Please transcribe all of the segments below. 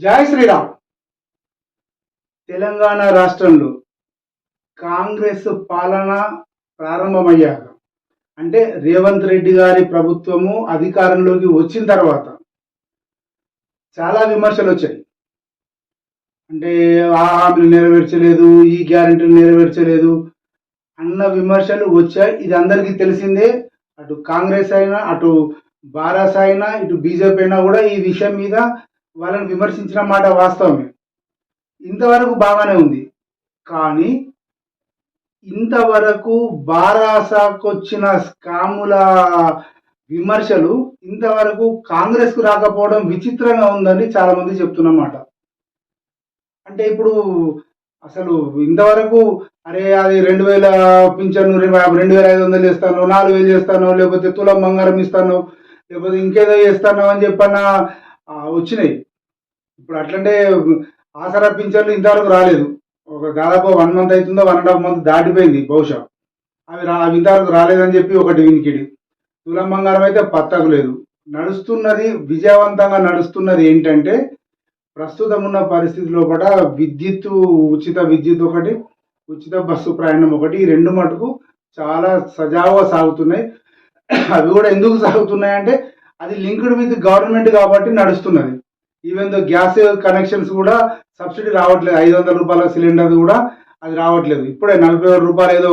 జై శ్రీరామ్. తెలంగాణ రాష్ట్రంలో కాంగ్రెస్ పాలన ప్రారంభమయ్యాక అంటే రేవంత్ రెడ్డి గారి ప్రభుత్వము అధికారంలోకి వచ్చిన తర్వాత చాలా విమర్శలు వచ్చాయి. అంటే ఆ హామీలు నెరవేర్చలేదు ఈ గ్యారెంటీలు నెరవేర్చలేదు అన్న విమర్శలు వచ్చాయి. ఇది అందరికీ తెలిసిందే. అటు కాంగ్రెస్ అయినా అటు బారాస్ అయినా ఇటు బీజేపీ అయినా కూడా ఈ విషయం మీద వాళ్ళని విమర్శించిన మాట వాస్తవమే. ఇంతవరకు బాగానే ఉంది. కానీ ఇంతవరకు బారాసాకొచ్చిన స్కాముల విమర్శలు ఇంతవరకు కాంగ్రెస్కు రాకపోవడం విచిత్రంగా ఉందని చాలామంది చెప్తున్నమాట అంటే ఇప్పుడు అసలు ఇంతవరకు అరే అది రెండు వేల పింఛను రెండు వేల ఐదు వందలు చేస్తాను నాలుగు వేలు చేస్తాను లేకపోతే తులం బంగారం ఇస్తాను లేకపోతే ఇంకేదో చేస్తాను అని చెప్పన్న వచ్చినాయి. ఇప్పుడు అట్లంటే ఆసరా పింఛన్లు ఇంతవరకు రాలేదు. ఒక దాదాపు వన్ మంత్ అవుతుందో వన్ అండ్ హాఫ్ మంత్ దాటిపోయింది బహుశా. అవి రా అవి ఇంతవరకు రాలేదని చెప్పి ఒకటి వినికిడి. తులం బంగారం అయితే పత్తకు లేదు నడుస్తున్నది విజయవంతంగా నడుస్తున్నది ఏంటంటే ప్రస్తుతం ఉన్న పరిస్థితిలో కూడా విద్యుత్ ఉచిత విద్యుత్ ఒకటి ఉచిత బస్సు ప్రయాణం ఒకటి ఈ రెండు మటుకు చాలా సజావుగా సాగుతున్నాయి. అవి కూడా ఎందుకు సాగుతున్నాయి అంటే అది లింక్డ్ విత్ గవర్నమెంట్ కాబట్టి నడుస్తున్నది. ఈవెన్ దో గ్యాస్ కనెక్షన్స్ కూడా సబ్సిడీ రావట్లేదు. ఐదు వందల రూపాయల సిలిండర్ కూడా అది రావట్లేదు. ఇప్పుడే నలభై వేల రూపాయలు ఏదో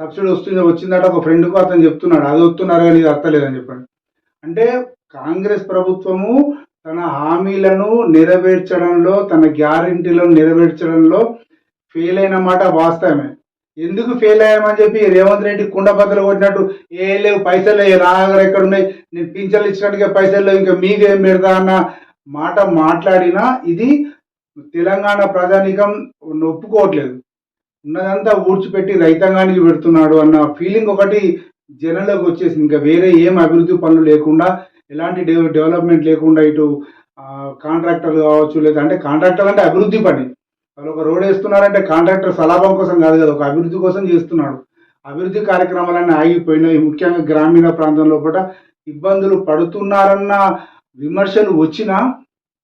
సబ్సిడీ వస్తుంది వచ్చిందట ఒక ఫ్రెండ్కు అతను చెప్తున్నాడు. అది వస్తున్నారు కానీ ఇది అర్థలేదని చెప్పండి. అంటే కాంగ్రెస్ ప్రభుత్వము తన హామీలను నెరవేర్చడంలో తన గ్యారంటీలను నెరవేర్చడంలో ఫెయిల్ అయిన మాట వాస్తవమే. ఎందుకు ఫెయిల్ అయ్యామని చెప్పి రేవంత్ రెడ్డి కుండబద్దలు కొట్టినట్టు ఏ లేవు పైసలు లేవు ఎక్కడున్నాయి? ఎక్కడ ఉన్నాయి నేను పింఛన్లు ఇచ్చినట్టుగా పైసలు ఇంకా మీకేం పెడతా అన్న మాట మాట్లాడినా ఇది తెలంగాణ ప్రజానికం ఒప్పుకోవట్లేదు. ఉన్నదంతా ఊడ్చిపెట్టి రైతాంగానికి పెడుతున్నాడు అన్న ఫీలింగ్ ఒకటి జనంలోకి వచ్చేసింది. ఇంకా వేరే ఏం అభివృద్ధి పనులు లేకుండా ఎలాంటి డెవ- డెవలప్మెంట్ లేకుండా ఇటు కాంట్రాక్టర్లు కావచ్చు లేదా అంటే కాంట్రాక్టర్లు అంటే అభివృద్ధి పని. వాళ్ళు ఒక రోడ్ వేస్తున్నారంటే కాంట్రాక్టర్ సలాభం కోసం కాదు కదా ఒక అభివృద్ధి కోసం చేస్తున్నాడు. అభివృద్ధి కార్యక్రమాలన్నీ ఆగిపోయినాయి. ముఖ్యంగా గ్రామీణ ప్రాంతంలో కూడా ఇబ్బందులు పడుతున్నారన్న విమర్శలు వచ్చినా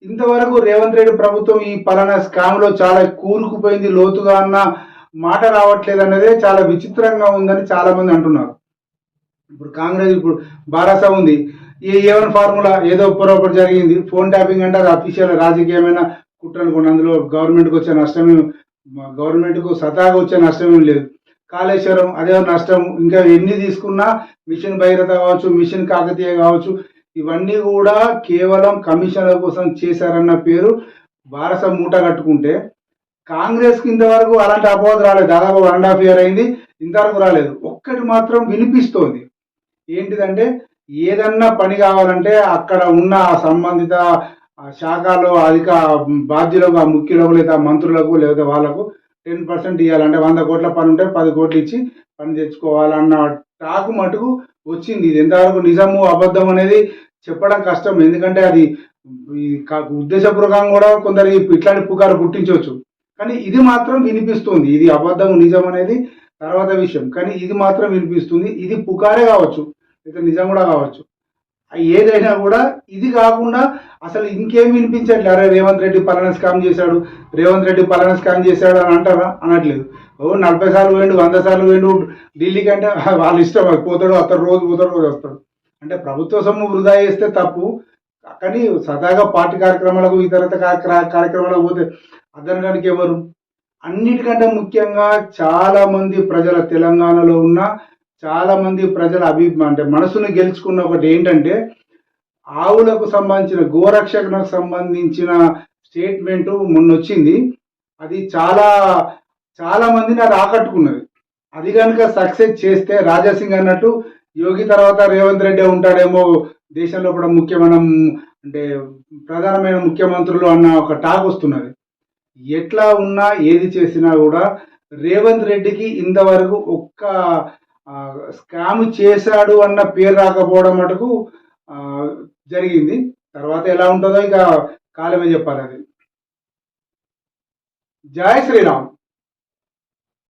ఇంతవరకు రేవంత్ రెడ్డి ప్రభుత్వం ఈ పలానా స్కామ్లో చాలా కూరుకుపోయింది లోతుగా అన్న మాట రావట్లేదు అన్నదే చాలా విచిత్రంగా ఉందని చాలామంది అంటున్నారు. ఇప్పుడు కాంగ్రెస్ ఇప్పుడు బారాసా ఉంది. ఏ ఏవన్ ఫార్ములా ఏదో పొరపాటు జరిగింది. ఫోన్ ట్యాపింగ్ అంటే అది అఫీషియల్ రాజకీయమైన కుట్రనుకోండి అందులో గవర్నమెంట్కి వచ్చే నష్టమే గవర్నమెంట్కు సతాగా వచ్చే నష్టమేం లేదు. కాళేశ్వరం అదే నష్టం. ఇంకా ఎన్ని తీసుకున్నా మిషన్ భైరత కావచ్చు మిషన్ కాకతీయ కావచ్చు ఇవన్నీ కూడా కేవలం కమిషన్ల కోసం చేశారన్న పేరు భారత మూట కట్టుకుంటే కాంగ్రెస్ కింద ఇంతవరకు అలాంటి అపవాదు రాలేదు. దాదాపు వన్ అండ్ హాఫ్ ఇయర్ అయింది. ఇంతవరకు రాలేదు. ఒక్కటి మాత్రం వినిపిస్తోంది. ఏంటిదంటే ఏదన్నా పని కావాలంటే అక్కడ ఉన్న సంబంధిత ఆ శాఖలో అధిక బాధ్యులకు ఆ ముఖ్యులకు లేదా మంత్రులకు లేదా వాళ్ళకు టెన్ పర్సెంట్ ఇవ్వాలంటే వంద కోట్ల పని ఉంటే పది కోట్లు ఇచ్చి పని తెచ్చుకోవాలన్న టాకు మటుకు వచ్చింది. ఇది ఎంతవరకు నిజము అబద్ధం అనేది చెప్పడం కష్టం. ఎందుకంటే అది ఉద్దేశపూర్వకంగా కూడా కొందరు ఈ ఇట్లాంటి పుకారు పుట్టించవచ్చు. కానీ ఇది మాత్రం వినిపిస్తుంది. ఇది అబద్ధం నిజం అనేది తర్వాత విషయం. కానీ ఇది మాత్రం వినిపిస్తుంది. ఇది పుకారే కావచ్చు. లేదా నిజం కూడా కావచ్చు. ఏదైనా కూడా ఇది కాకుండా అసలు ఇంకేం వినిపించట్లే? అరే రేవంత్ రెడ్డి పలానా స్కామ్ చేశాడు రేవంత్ రెడ్డి పలానా స్కామ్ చేశాడు అని అంటారా? అనట్లేదు. ఓ నలభై సార్లు వేయండు వంద సార్లు వేయండు ఢిల్లీకి అంటే వాళ్ళ ఇష్టం అది పోతాడు అతను రోజు పోతాడు రోజు వస్తాడు. అంటే ప్రభుత్వ సొమ్ము వృధా చేస్తే తప్పు. కానీ సదాగా పార్టీ కార్యక్రమాలకు ఇతరత కార్యక్రమాలకు పోతే అదనడానికి ఎవరు? అన్నిటికంటే ముఖ్యంగా చాలామంది ప్రజల తెలంగాణలో ఉన్న చాలా మంది ప్రజల అభిమా అంటే మనసును గెలుచుకున్న ఒకటి ఏంటంటే ఆవులకు సంబంధించిన గోరక్షణకు సంబంధించిన స్టేట్మెంట్ మొన్న వచ్చింది అది చాలా చాలా మందిని అది ఆకట్టుకున్నది. అది కనుక సక్సెస్ చేస్తే రాజాసింగ్ అన్నట్టు యోగి తర్వాత రేవంత్ రెడ్డి ఉంటాడేమో దేశంలో కూడా ముఖ్యమైన అంటే ప్రధానమైన ముఖ్యమంత్రులు అన్న ఒక టాక్ వస్తున్నది. ఎట్లా ఉన్నా ఏది చేసినా కూడా రేవంత్ రెడ్డికి ఇంతవరకు ఒక్క స్కామ్ చేశాడు అన్న పేరు రాకపోవడం మటుకు జరిగింది. తర్వాత ఎలా ఉంటుందో ఇక కాలమే చెప్పాలి అది. జై శ్రీరామ్.